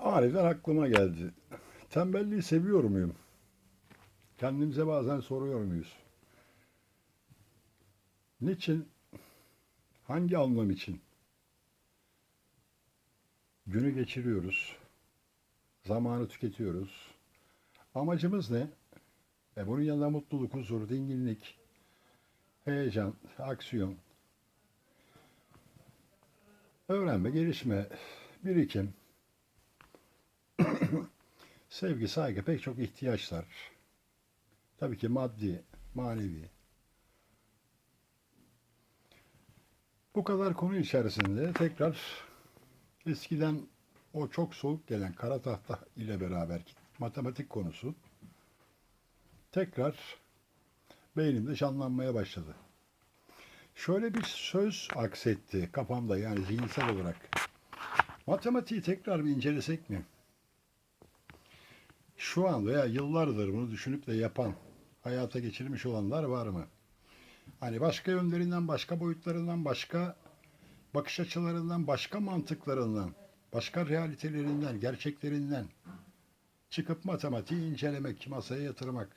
Aniden aklıma geldi. Tembelliği seviyor muyum? Kendimize bazen soruyor muyuz? Niçin? Hangi anlam için? Günü geçiriyoruz. Zamanı tüketiyoruz. Amacımız ne? E bunun yanında mutluluk, huzur, dinginlik, heyecan, aksiyon, öğrenme, gelişme, birikim, sevgi, saygı pek çok ihtiyaçlar. Tabii ki maddi, manevi. Bu kadar konu içerisinde tekrar eskiden o çok soğuk gelen kara tahta ile beraber matematik konusu tekrar beynimde canlanmaya başladı. Şöyle bir söz aksetti kafamda yani zihinsel olarak. Matematiği tekrar bir incelesek mi? Şu an veya yıllardır bunu düşünüp de yapan, hayata geçirmiş olanlar var mı? Hani başka yönlerinden, başka boyutlarından, başka bakış açılarından, başka mantıklarından, başka realitelerinden, gerçeklerinden çıkıp matematiği incelemek, masaya yatırmak.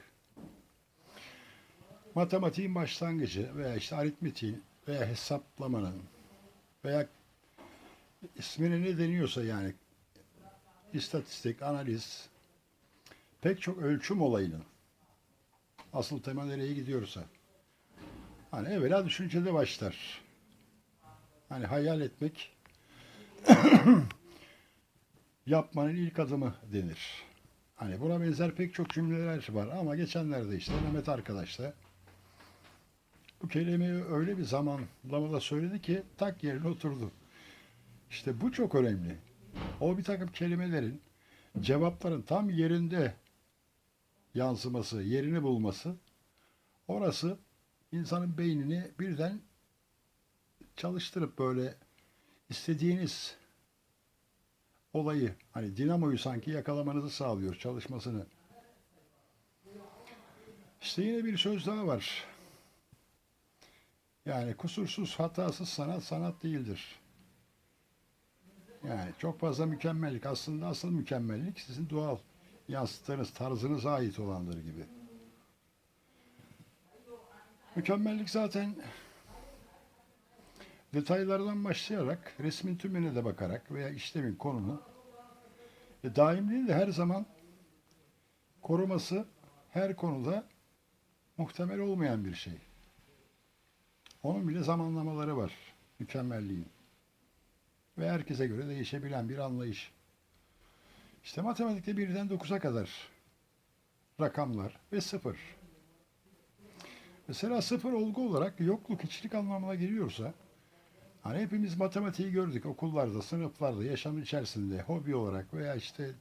Matematiğin başlangıcı veya işte aritmetiğin veya hesaplamanın veya ismine ne deniyorsa yani istatistik, analiz, pek çok ölçüm olayının asıl tema nereye gidiyorsa hani evvela düşüncede başlar. Hani hayal etmek yapmanın ilk adımı denir. Hani buna benzer pek çok cümleler var ama geçenlerde işte Mehmet arkadaş da bu kelimeyi öyle bir zamanlamada söyledi ki tak yerine oturdu. İşte bu çok önemli. O bir takım kelimelerin cevapların tam yerinde yansıması, yerini bulması orası insanın beynini birden çalıştırıp böyle istediğiniz olayı hani dinamoyu sanki yakalamanızı sağlıyor çalışmasını. İşte yine bir söz daha var. Yani kusursuz, hatasız sanat sanat değildir. Yani çok fazla mükemmellik aslında asıl mükemmellik sizin doğal yansıttığınız tarzınıza ait olandır gibi. Mükemmellik zaten detaylardan başlayarak resmin tümüne de bakarak veya işlemin konunu e, daim değil de her zaman koruması her konuda muhtemel olmayan bir şey. Onun bile zamanlamaları var mükemmelliğin. Ve herkese göre değişebilen bir anlayış. İşte matematikte birden 9'a kadar rakamlar ve sıfır. Mesela sıfır olgu olarak yokluk, hiçlik anlamına geliyorsa hani hepimiz matematiği gördük okullarda, sınıflarda, yaşam içerisinde, hobi olarak veya işte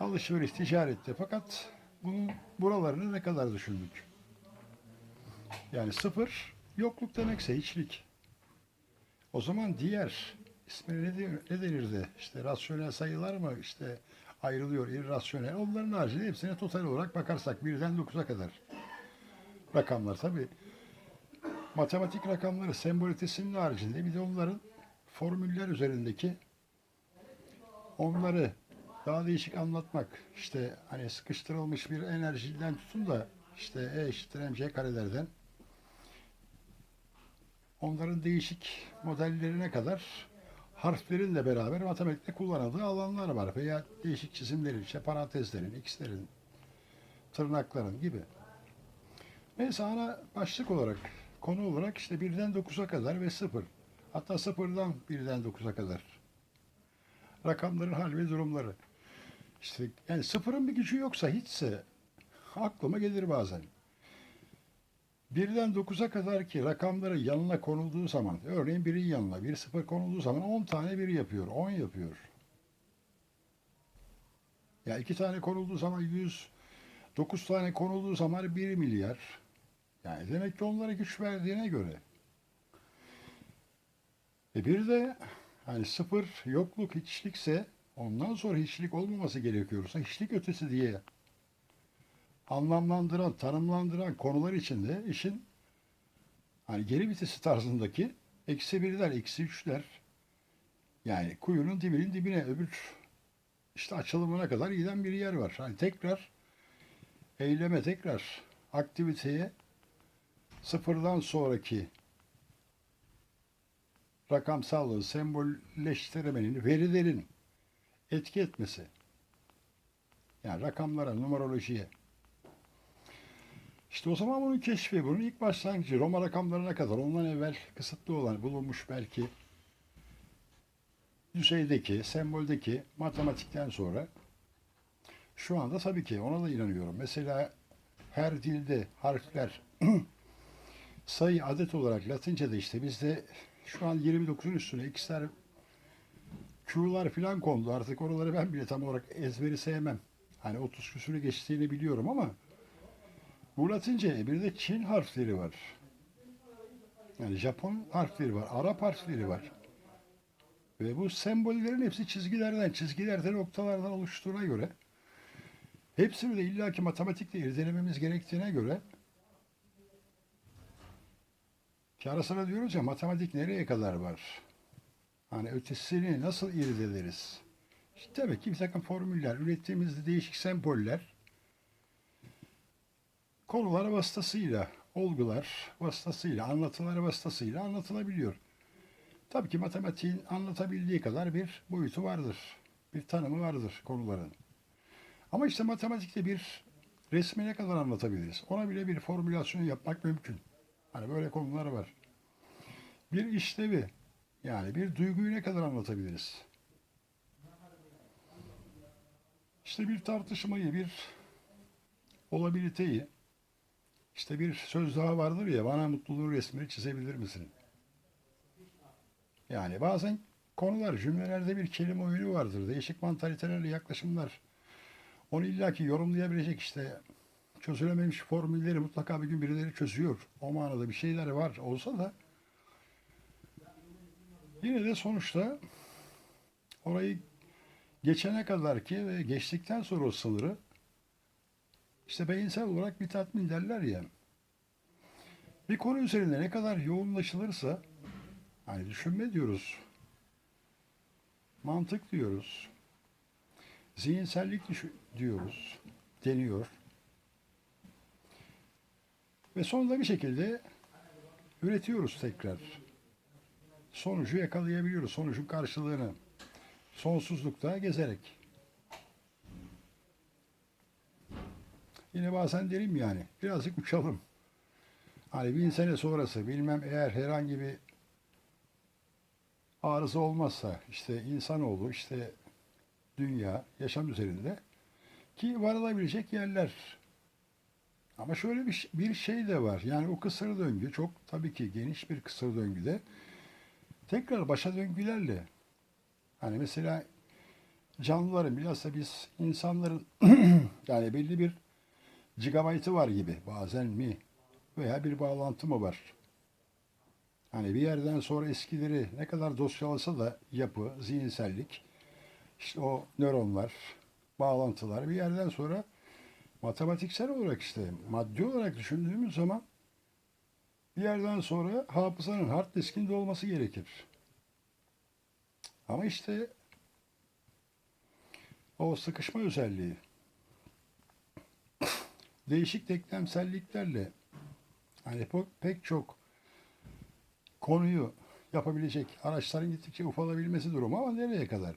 alışveriş, ticarette. Fakat bunun buralarını ne kadar düşündük? Yani sıfır yokluk demekse hiçlik. O zaman diğer ismine ne, de- ne denirdi? İşte rasyonel sayılar mı işte ayrılıyor irrasyonel. Onların haricinde hepsine total olarak bakarsak birden 9'a kadar rakamlar tabi. Matematik rakamları sembolitesinin haricinde bir de onların formüller üzerindeki onları daha değişik anlatmak. İşte hani sıkıştırılmış bir enerjiden tutun da işte E eşittir mc karelerden onların değişik modellerine kadar harflerinle beraber matematikte kullanıldığı alanlar var. Veya değişik çizimlerin, işte parantezlerin, x'lerin, tırnakların gibi. Neyse ana başlık olarak, konu olarak işte birden 9'a kadar ve sıfır. Hatta sıfırdan birden 9'a kadar. Rakamların hal ve durumları. İşte yani sıfırın bir gücü yoksa hiçse aklıma gelir bazen. Birden 9'a kadar ki rakamları yanına konulduğu zaman, örneğin birin yanına bir sıfır konulduğu zaman 10 tane bir yapıyor, 10 yapıyor. Ya iki tane konulduğu zaman 100, 9 tane konulduğu zaman 1 milyar. Yani demek ki onlara güç verdiğine göre. E bir de hani sıfır yokluk hiçlikse ondan sonra hiçlik olmaması gerekiyorsa hiçlik ötesi diye anlamlandıran, tanımlandıran konular içinde işin hani geri vitesi tarzındaki eksi birler, eksi üçler yani kuyunun dibinin dibine öbür işte açılımına kadar giden bir yer var. Hani tekrar eyleme tekrar aktiviteye sıfırdan sonraki rakamsallığı sembolleştirmenin, verilerin etki etmesi. Yani rakamlara, numarolojiye. İşte o zaman bunun keşfi, bunun ilk başlangıcı Roma rakamlarına kadar ondan evvel kısıtlı olan bulunmuş belki düzeydeki, semboldeki matematikten sonra şu anda tabii ki ona da inanıyorum. Mesela her dilde harfler sayı adet olarak Latince'de işte bizde şu an 29'un üstüne x'ler Q'lar falan kondu. Artık oraları ben bile tam olarak ezberi sevmem. Hani 30 küsürü geçtiğini biliyorum ama bu Latince bir de Çin harfleri var. Yani Japon harfleri var, Arap harfleri var. Ve bu sembollerin hepsi çizgilerden, çizgilerde noktalardan oluştuğuna göre hepsini de illaki matematikle irdelememiz gerektiğine göre ki ara sıra diyoruz ya matematik nereye kadar var? Hani ötesini nasıl irdeleriz? İşte tabii ki bir takım formüller, ürettiğimiz değişik semboller konular vasıtasıyla, olgular vasıtasıyla, anlatılar vasıtasıyla anlatılabiliyor. Tabii ki matematiğin anlatabildiği kadar bir boyutu vardır. Bir tanımı vardır konuların. Ama işte matematikte bir resmi ne kadar anlatabiliriz? Ona bile bir formülasyon yapmak mümkün. Hani böyle konular var. Bir işlevi, yani bir duyguyu ne kadar anlatabiliriz? İşte bir tartışmayı, bir olabiliteyi, işte bir söz daha vardır ya, bana mutluluğun resmini çizebilir misin? Yani bazen konular, cümlelerde bir kelime oyunu vardır. Değişik mantalitelerle yaklaşımlar. Onu illaki yorumlayabilecek işte çözülememiş formülleri mutlaka bir gün birileri çözüyor. O manada bir şeyler var olsa da yine de sonuçta orayı geçene kadar ki ve geçtikten sonra o sınırı işte beyinsel olarak bir tatmin derler ya. Bir konu üzerinde ne kadar yoğunlaşılırsa hani düşünme diyoruz. Mantık diyoruz. Zihinsellik diyoruz. Deniyor. Ve sonunda bir şekilde üretiyoruz tekrar. Sonucu yakalayabiliyoruz. Sonucun karşılığını. Sonsuzlukta gezerek. Yine bazen derim yani birazcık uçalım. Hani bin sene sonrası bilmem eğer herhangi bir arıza olmazsa işte insanoğlu işte dünya yaşam üzerinde ki varılabilecek yerler. Ama şöyle bir, bir şey de var. Yani o kısır döngü çok tabii ki geniş bir kısır döngüde tekrar başa döngülerle hani mesela canlıların bilhassa biz insanların yani belli bir gigabaytı var gibi bazen mi veya bir bağlantı mı var? Hani bir yerden sonra eskileri ne kadar dosyalasa da yapı, zihinsellik, işte o nöronlar, bağlantılar bir yerden sonra matematiksel olarak işte maddi olarak düşündüğümüz zaman bir yerden sonra hafızanın hard diskinde olması gerekir. Ama işte o sıkışma özelliği değişik denklemselliklerle po- pek çok konuyu yapabilecek araçların gittikçe ufalabilmesi durumu ama nereye kadar?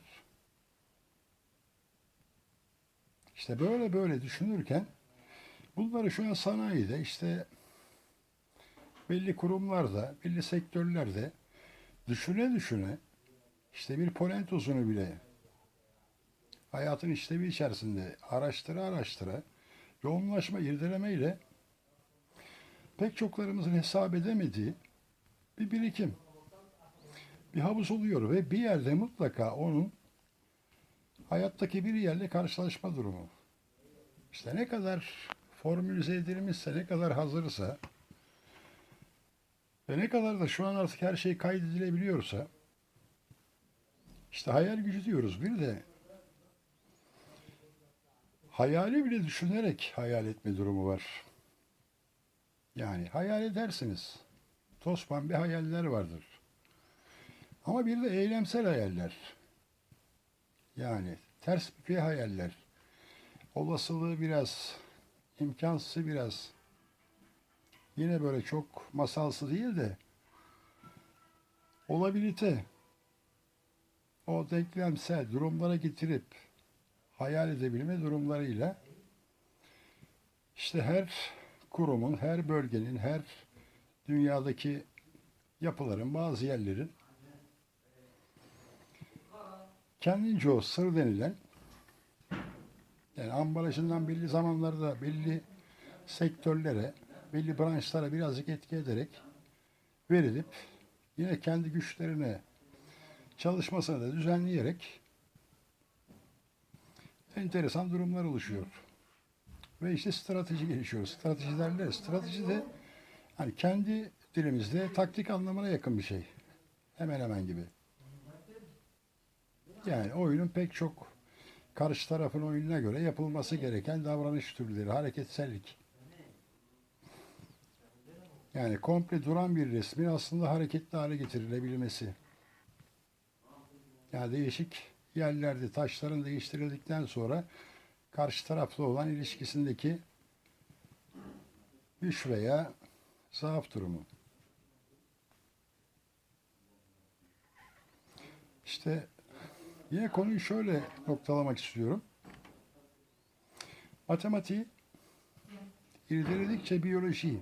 İşte böyle böyle düşünürken bunları şu an sanayide işte belli kurumlarda, belli sektörlerde düşüne düşüne işte bir polen tozunu bile hayatın işlevi içerisinde araştıra araştıra yoğunlaşma, irdelemeyle pek çoklarımızın hesap edemediği bir birikim, bir havuz oluyor ve bir yerde mutlaka onun hayattaki bir yerle karşılaşma durumu. İşte ne kadar formülize edilmişse, ne kadar hazırsa ve ne kadar da şu an artık her şey kaydedilebiliyorsa işte hayal gücü diyoruz bir de hayali bile düşünerek hayal etme durumu var. Yani hayal edersiniz. Tospan bir hayaller vardır. Ama bir de eylemsel hayaller. Yani ters büküğe hayaller. Olasılığı biraz, imkansızı biraz. Yine böyle çok masalsı değil de olabilite o denklemsel durumlara getirip hayal edebilme durumlarıyla işte her kurumun, her bölgenin, her dünyadaki yapıların, bazı yerlerin kendince o sır denilen yani ambalajından belli zamanlarda belli sektörlere, belli branşlara birazcık etki ederek verilip yine kendi güçlerine çalışmasını da düzenleyerek enteresan durumlar oluşuyor. Ve işte strateji gelişiyor. Strateji derler. Strateji de hani kendi dilimizde taktik anlamına yakın bir şey. Hemen hemen gibi. Yani oyunun pek çok karşı tarafın oyununa göre yapılması gereken davranış türleri, hareketsellik. Yani komple duran bir resmin aslında hareketli hale getirilebilmesi. Yani değişik yerlerde taşların değiştirildikten sonra karşı taraflı olan ilişkisindeki güç veya zaaf durumu. İşte yine konuyu şöyle noktalamak istiyorum. Matematiği irdeledikçe biyoloji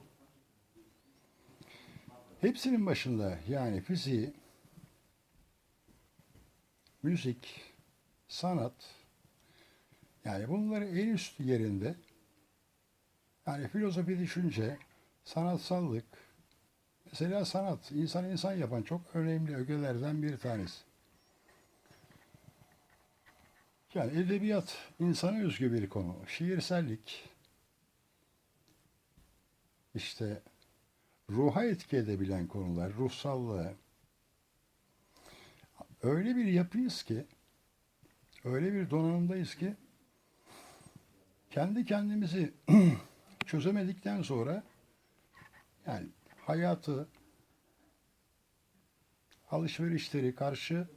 hepsinin başında yani fiziği, müzik, sanat yani bunları en üst yerinde yani filozofi düşünce, sanatsallık mesela sanat insan insan yapan çok önemli ögelerden bir tanesi. Yani edebiyat insana özgü bir konu. Şiirsellik işte ruha etki edebilen konular, ruhsallığı. Öyle bir yapıyız ki, öyle bir donanımdayız ki, kendi kendimizi çözemedikten sonra, yani hayatı, alışverişleri karşı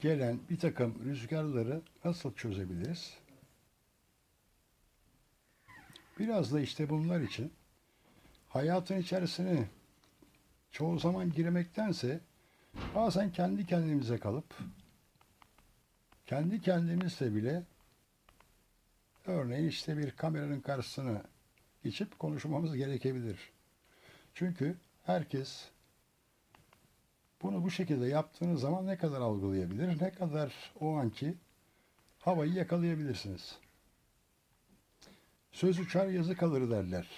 gelen bir takım rüzgarları nasıl çözebiliriz? Biraz da işte bunlar için hayatın içerisine çoğu zaman girmektense bazen kendi kendimize kalıp kendi kendimizle bile örneğin işte bir kameranın karşısına geçip konuşmamız gerekebilir. Çünkü herkes bunu bu şekilde yaptığınız zaman ne kadar algılayabilir, ne kadar o anki havayı yakalayabilirsiniz. Söz uçar yazı kalır derler.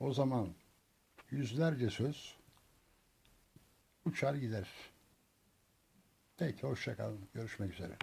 O zaman yüzlerce söz uçar gider. Peki hoşça kalın. Görüşmek üzere.